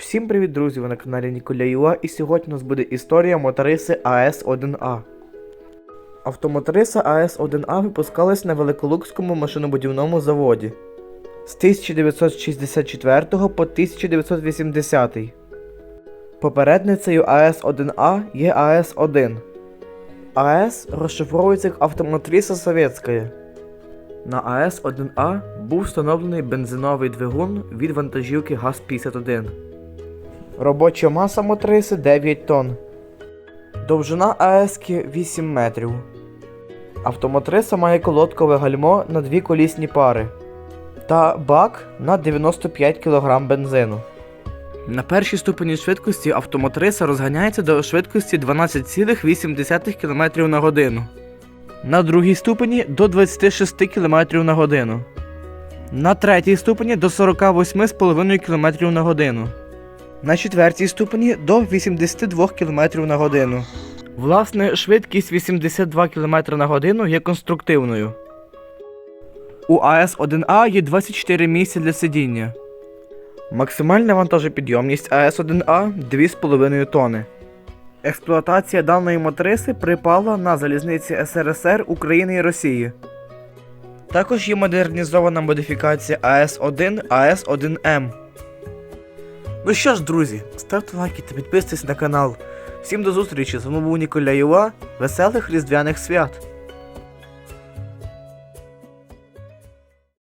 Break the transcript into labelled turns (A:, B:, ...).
A: Всім привіт, друзі! Ви на каналі Ніколя Юа, і сьогодні у нас буде історія моториси АС-1А. Автомоториса АС-1А випускалась на Великолукському машинобудівному заводі з 1964 по 1980. Попередницею АС-1А є АС-1. АС розшифровується як Автомотриса Советская. На АС-1А був встановлений бензиновий двигун від вантажівки ГАЗ-51. Робоча маса мотриси 9 тонн. Довжина АЕСки 8 метрів. Автомотриса має колодкове гальмо на дві колісні пари та бак на 95 кг бензину. На першій ступені швидкості автомотриса розганяється до швидкості 12,8 км на годину. На другій ступені до 26 км на годину. На третій ступені до 48,5 км на годину. На четвертій ступені до 82 км на годину. Власне, швидкість 82 км на годину є конструктивною. У АС-1А є 24 місця для сидіння. Максимальна вантажопідйомність АС-1А 2,5 тонни. Експлуатація даної мотриси припала на залізниці СРСР України і Росії. Також є модернізована модифікація АС-1 АС-1М. Ну що ж, друзі, ставте лайки та підписуйтесь на канал. Всім до зустрічі! З вами був Ніколя Юла. Веселих різдвяних свят!